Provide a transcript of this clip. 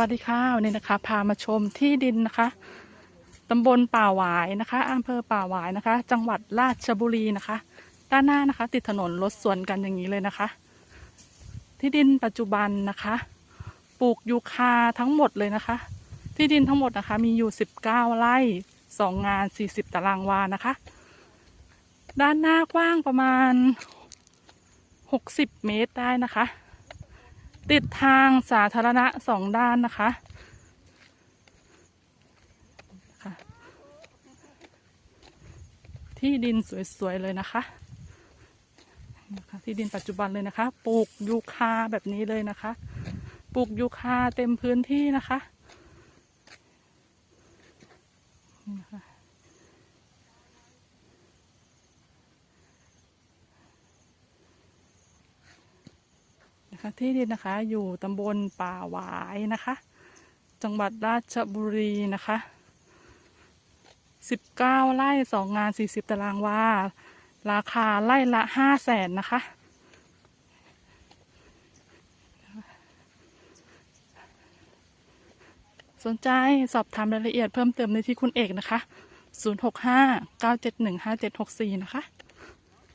วัสดีค่ะวันนี้นะคะ พามาชมที่ดินนะคะตำบลป่าหวายนะคะอำเภอป่าหวายนะคะ จังหวัดราชบุรีนะคะ ด้านหน้านะคะ ติดถนนรถสวนกันอย่างนี้เลยนะคะ ที่ดินปัจจุบันนะคะ ปลูกยูคาทั้งหมดเลยนะคะ ที่ดินทั้งหมดนะคะ มีอยู่ 19 ไร่สองงาน 40 ตารางวานะคะ ด้านหน้ากว้างประมาณ 60 เมตรได้นะคะ ติดทางสาธารณะสองด้านนะคะ ที่ดินสวยๆเลยนะคะนะคะที่ดินปัจจุบันเลยนะคะ ปลูกยูคาแบบนี้เลยนะคะ ปลูกยูคาเต็มพื้นที่นะคะนี่นะคะ นะคะที่ดินนะคะอยู่ตำบลป่าหวายนะคะ จังหวัดราชบุรีนะคะสิบเก้าไร่สองงานสี่สิบตารางวา ราคาไร่ละห้าแสนนะคะ สนใจสอบถามรายละเอียดเพิ่มเติมในที่คุณเอกนะคะ 065 971 5764 นะคะ